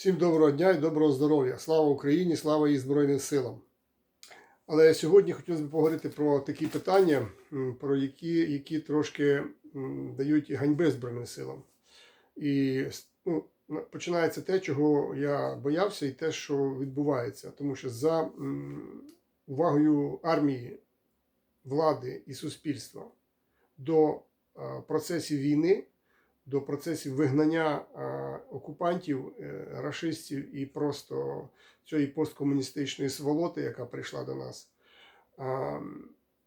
Всім доброго дня і доброго здоров'я. Слава Україні, слава її Збройним силам. Але сьогодні хотілося б поговорити про такі питання, про які, які трошки дають ганьби Збройним силам. І ну, починається те, чого я боявся, і те, що відбувається. Тому що за увагою армії, влади і суспільства до процесів війни, до процесів вигнання окупантів, е, рашистів і просто цієї посткомуністичної сволоти, яка прийшла до нас.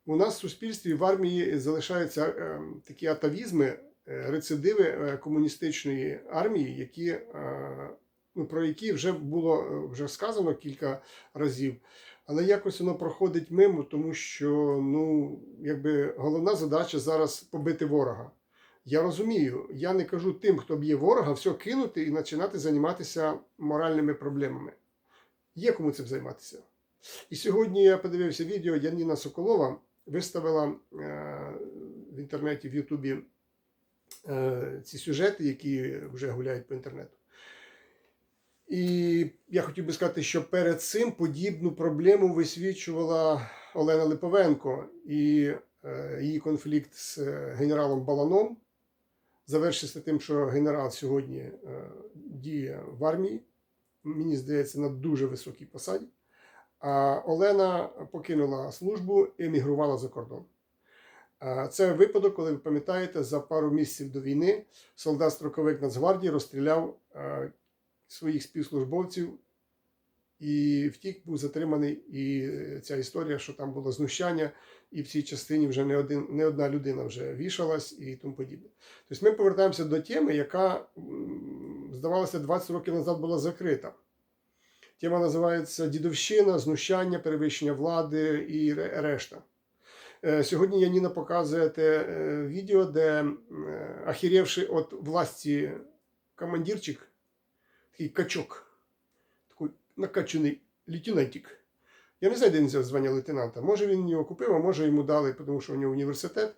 У нас в суспільстві в армії залишаються е, такі атавізми, е, рецидиви комуністичної армії, які, ну, про які вже було вже сказано кілька разів. Але якось воно проходить мимо, тому що ну, якби головна задача зараз побити ворога. Я розумію, я не кажу тим, хто б'є ворога, все кинути і починати займатися моральними проблемами. Є кому цим займатися. І сьогодні я подивився відео Яніна Соколова виставила е, в інтернеті, в Ютубі е, ці сюжети, які вже гуляють по інтернету. І я хотів би сказати, що перед цим подібну проблему висвічувала Олена Липовенко і е, її конфлікт з е, генералом Баланом завершився тим, що генерал сьогодні е, діє в армії. Мені здається, на дуже високій посаді. А Олена покинула службу і емігрувала за кордон. Це випадок, коли ви пам'ятаєте, за пару місяців до війни солдат-строковик Нацгвардії розстріляв е, своїх співслужбовців і втік, був затриманий. І ця історія, що там було знущання, і в цій частині вже не, один, не одна людина вже вішалась і тому подібне. Тобто ми повертаємося до теми, яка, здавалося, 20 років назад була закрита. Тема називається Дідовщина, знущання, перевищення влади і решта. Е, Сьогодні Яніна показує те е, відео, де е, ахірівши від власті командирчик, такий качок, накачаний лейтенантик. Я не знаю, де він взяв звання лейтенанта. Може він його купив, а може йому дали, тому що у нього університет.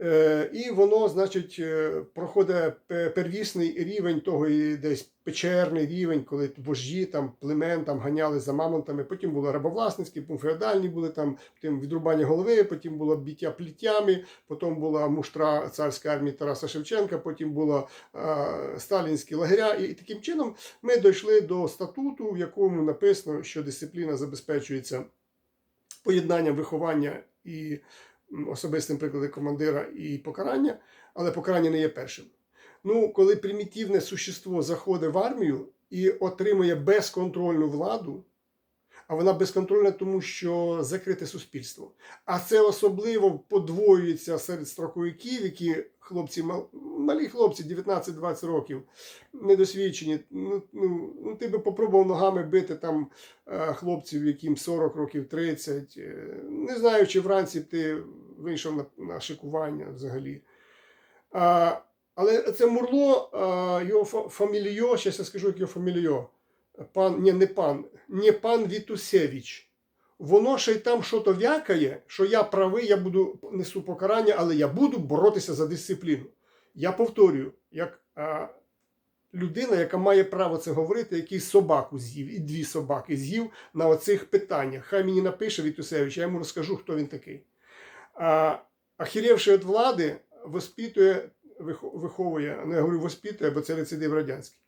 Е, І воно, значить, е, проходить первісний рівень того і десь печерний рівень, коли вожді там племен там ганяли за мамонтами. Потім було рабовласницькі, феодальні були там, потім відрубання голови, потім було біття пліттями, потім була муштра царської армії Тараса Шевченка, потім було е, сталінські лагеря. І, і таким чином ми дійшли до статуту, в якому написано, що дисципліна забезпечується поєднанням виховання і особистим прикладом командира і покарання, але покарання не є першим. Ну, коли примітивне существо заходить в армію і отримує безконтрольну владу, а вона безконтрольна, тому що закрите суспільство. А це особливо подвоюється серед строковиків, які хлопці малі хлопці, 19-20 років, недосвідчені. Ну, ну, ну, ти би попробував ногами бити там е, хлопців, яким 40 років, 30. е, Не знаю, чи вранці ти вийшов на, на шикування взагалі. А, але це Мурло, його фа- фаміліо, зараз я скажу, як його фаміліо. Пан, ні, не пан, не пан Вітусевич. Воно ще й там що-то вякає, що я правий, я буду несу покарання, але я буду боротися за дисципліну. Я повторюю, як а, людина, яка має право це говорити, який собаку з'їв, і дві собаки з'їв на оцих питаннях. Хай мені напише Вітусевич, я йому розкажу, хто він такий. А, охерівши від влади, воспитує, виховує, ну я говорю, воспитує, бо це рецидив радянський.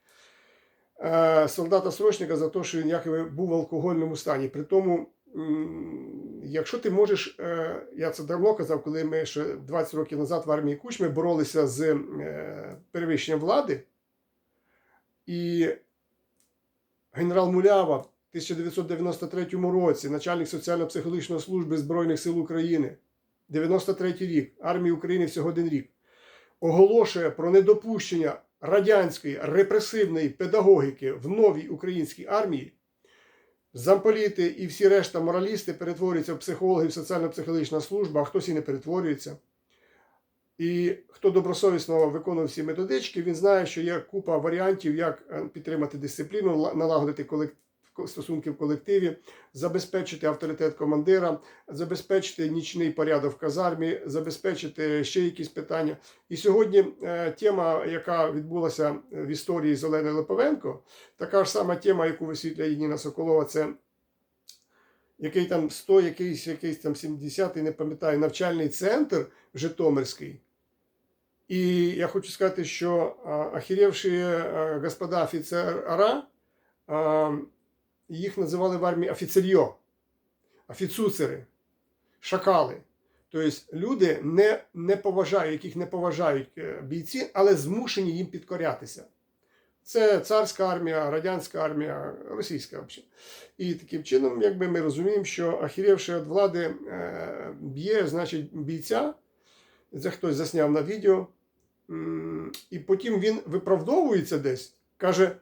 Е, солдата-срочника за те, що він якоби був в алкогольному стані. При тому, якщо ти можеш, е, я це давно казав, коли ми ще 20 років назад в армії Кучми боролися з е, перевищенням влади, і генерал Мулява в 1993 році, начальник соціально-психологічної служби Збройних сил України, 93 рік, армії України всього один рік, оголошує про недопущення радянської репресивної педагогіки в новій українській армії, замполіти і всі решта моралісти перетворюються в психологів, соціально-психологічна служба, а хтось і не перетворюється. І хто добросовісно виконує всі методички, він знає, що є купа варіантів, як е, підтримати дисципліну, налагодити колек- ко- стосунки в колективі, забезпечити авторитет командира, забезпечити нічний порядок в казармі, забезпечити ще якісь питання. І сьогодні е, тема, яка відбулася в історії з Оленою Липовенко, така ж сама тема, яку висвітлює Ніна Соколова, це який там 100, якийсь, якийсь там 70-й, не пам'ятаю, навчальний центр Житомирський. І я хочу сказати, що охеревші господа офіцера, їх називали в армії офіцерьо, офіцуцери, шакали. Тобто люди не, не поважають, яких не поважають е, бійці, але змушені їм підкорятися. Це царська армія, радянська армія, російська взагалі. І таким чином, якби ми розуміємо, що охеревши від влади е, б'є, значить, бійця, це хтось засняв на відео, і потім він виправдовується десь, каже: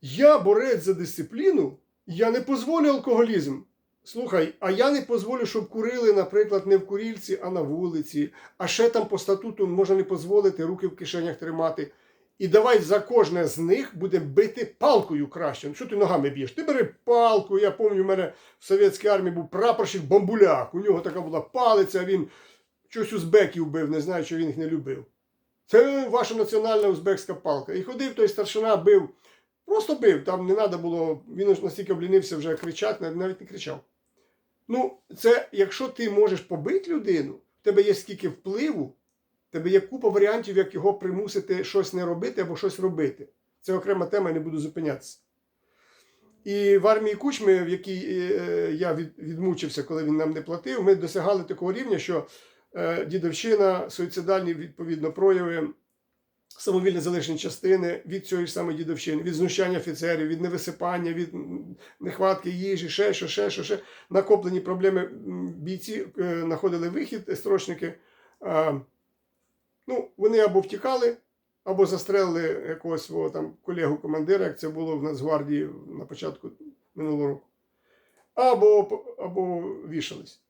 Я борець за дисципліну, я не дозволю алкоголізм. Слухай, а я не дозволю, щоб курили, наприклад, не в курільці, а на вулиці. А ще там по статуту можна не дозволити руки в кишенях тримати. І давай за кожне з них будемо бити палкою краще. Ну, що ти ногами б'єш? Ти бери палку. Я пам'ятаю, у мене в совєтській армії був прапорщик бамбуляк. У нього така була палиця, він щось узбеків бив, не знаю, що він їх не любив. Це ваша національна узбекська палка. І ходив той старшина, бив. Просто бив, там не треба було, він настільки облінився вже кричати, нав- навіть не кричав. Ну, це якщо ти можеш побити людину, в тебе є скільки впливу, в тебе є купа варіантів, як його примусити щось не робити або щось робити. Це окрема тема, я не буду зупинятися. І в армії Кучми, в якій е, я від, відмучився, коли він нам не платив, ми досягали такого рівня, що е, дідовщина, суїцидальні відповідно прояви, самовільне залишення частини від цієї ж самої дідовщини, від знущання офіцерів, від невисипання, від нехватки їжі, ще, що, ще, що, ще. Накоплені проблеми бійці е, знаходили вихід, строчники. Ну, вони або втікали, або застрелили якогось свого там колегу-командира, як це було в Нацгвардії на початку минулого року, або, або вішались.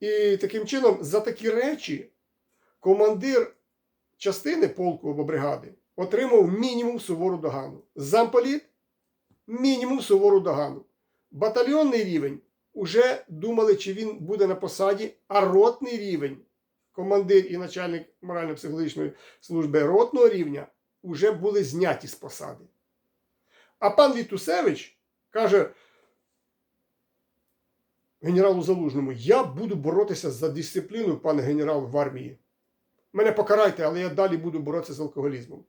І таким чином, за такі речі, командир частини полку або бригади отримав мінімум сувору догану. Замполіт мінімум сувору догану. Батальйонний рівень уже думали, чи він буде на посаді, а ротний рівень, командир і начальник морально-психологічної служби ротного рівня, вже були зняті з посади. А пан Вітусевич каже генералу Залужному: Я буду боротися за дисципліну, пане генерал, в армії. Мене покарайте, але я далі буду боротися з алкоголізмом.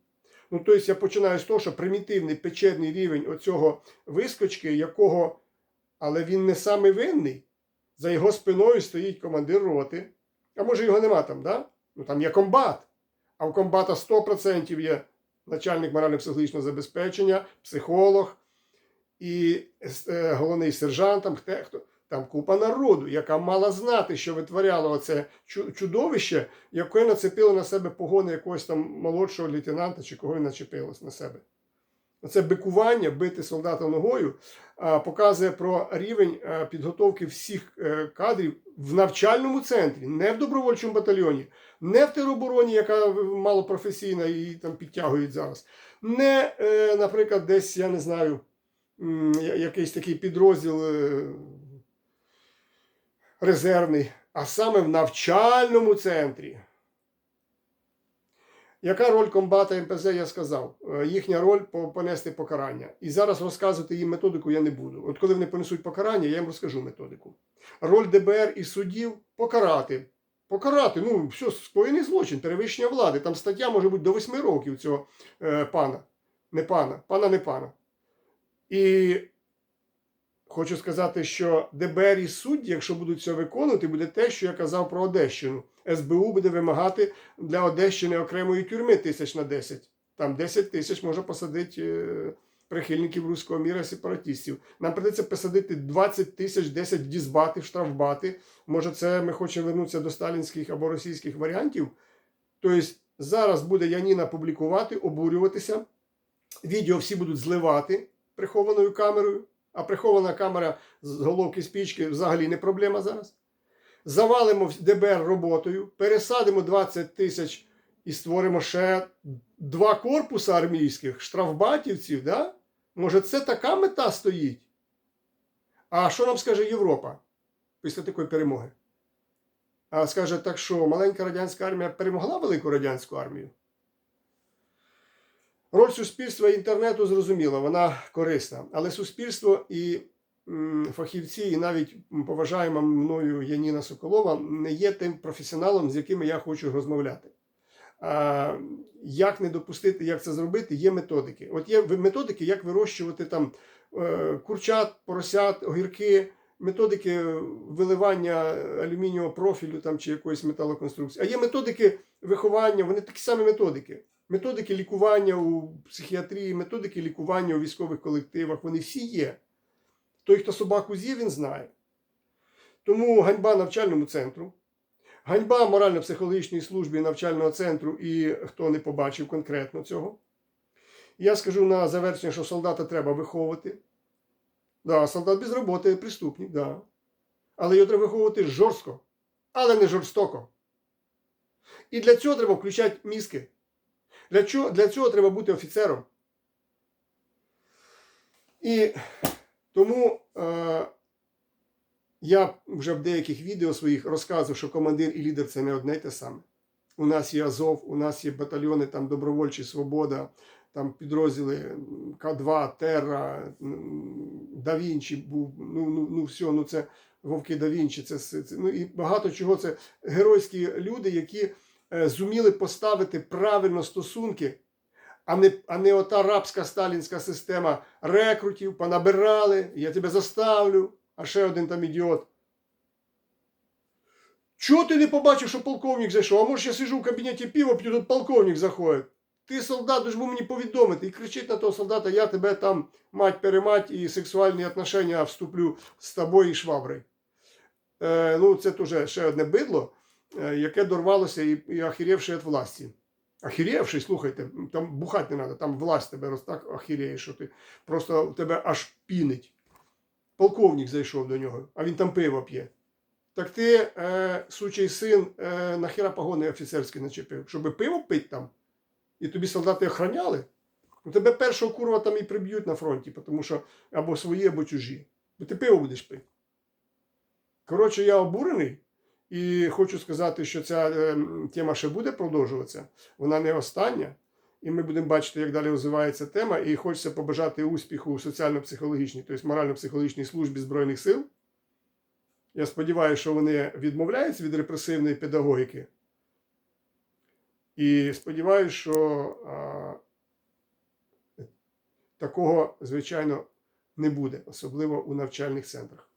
Ну, тобто я починаю з того, що примітивний печерний рівень оцього вискочки, якого, але він не самий винний. За його спиною стоїть командир роти. А може його нема там, да? Ну там є комбат. А в комбата 100% є начальник морально-психологічного забезпечення, психолог і е, головний сержант, там, хто, там купа народу, яка мала знати, що витворяло оце чудовище, яке нацепило на себе погони якогось там молодшого лейтенанта чи кого начепилось на себе. Оце бикування, бити солдата ногою, показує про рівень підготовки всіх е, кадрів в навчальному центрі, не в добровольчому батальйоні, не в теробороні, яка малопрофесійна і там підтягують зараз, не, е, наприклад, десь, я не знаю, якийсь такий підрозділ е, резервний, а саме в навчальному центрі. Яка роль комбата МПЗ, я сказав. Е, Їхня роль понести покарання. І зараз розказувати їм методику я не буду. От коли вони понесуть покарання, я їм розкажу методику. Роль ДБР і суддів покарати. Покарати, ну, все, скоєний злочин, перевищення влади. Там стаття може бути до 8 років цього е, пана. Не пана, пана не пана. І хочу сказати, що ДБР і судді, якщо будуть це виконувати, буде те, що я казав про Одещину. СБУ буде вимагати для Одещини окремої тюрми тисяч на 10. Там 10 тисяч може посадити е, прихильників руського міра сепаратистів. Нам придеться посадити 20 тисяч 10 дізбати, штрафбати. Може, це ми хочемо вернутися до сталінських або російських варіантів. Тобто зараз буде Яніна публікувати, обурюватися. Відео всі будуть зливати прихованою камерою, а прихована камера з головки спічки взагалі не проблема зараз. Завалимо ДБР роботою, пересадимо 20 тисяч і створимо ще два корпуси армійських штрафбатівців. Да? Може, це така мета стоїть? А що нам скаже Європа після такої перемоги? А скаже так, що маленька радянська армія перемогла велику радянську армію. Роль суспільства і інтернету зрозуміла, вона корисна. Але суспільство і фахівці, і навіть поважаєма мною Яніна Соколова, не є тим професіоналом, з якими я хочу розмовляти. Як не допустити, як це зробити, є методики. От є методики, як вирощувати там е, курчат, поросят, огірки, методики виливання алюмінієвого профілю там, чи якоїсь металоконструкції. А є методики виховання, вони такі самі методики. Методики лікування у психіатрії, методики лікування у військових колективах, вони всі є. Той, хто собаку з'їв, він знає. Тому ганьба навчальному центру, ганьба морально-психологічній службі навчального центру і хто не побачив конкретно цього. Я скажу на завершення, що солдата треба виховувати. Да, солдат без роботи преступник, да. Але його треба виховувати жорстко, але не жорстоко. І для цього треба включати мізки. Для цього, для цього треба бути офіцером. І тому е, я вже в деяких відео своїх розказував, що командир і лідер це не одне й те саме. У нас є Азов, у нас є батальйони там Добровольчі Свобода, там підрозділи К2, Терра, Да Вінчі був. Ну, ну, ну все, ну це Вовки Да Вінчі, це, це, це ну і багато чого. Це геройські люди, які зуміли поставити правильно стосунки, а не, а не ота рабська сталінська система рекрутів, понабирали, я тебе заставлю, а ще один там ідіот. Чого ти не побачив, що полковник зайшов? А може я сижу в кабінеті піва, п'ю, тут полковник заходить. Ти солдат, должен був мені повідомити і кричить на того солдата, я тебе там мать-перемать і сексуальні отношення вступлю з тобою і шваброю. Е, ну, це теж ще одне бидло, е, яке дорвалося і, і охерівши від власті. Охерівши, слухайте, там бухати не треба, там власть тебе роз так охеріє, що ти просто тебе аж пінить. Полковник зайшов до нього, а він там пиво п'є. Так ти, е, сучий син, е, нахіра погони офіцерські начепив, щоб пиво пити там, і тобі солдати охороняли. Ну, тебе першого курва там і приб'ють на фронті, тому що або свої, або чужі. Бо ти пиво будеш пити. Коротше, я обурений і хочу сказати, що ця е, тема ще буде продовжуватися. Вона не остання. І ми будемо бачити, як далі розвивається тема. І хочеться побажати успіху у соціально-психологічній, тобто морально-психологічній службі Збройних сил. Я сподіваюся, що вони відмовляються від репресивної педагогіки. І сподіваюся, що а, такого, звичайно, не буде, особливо у навчальних центрах.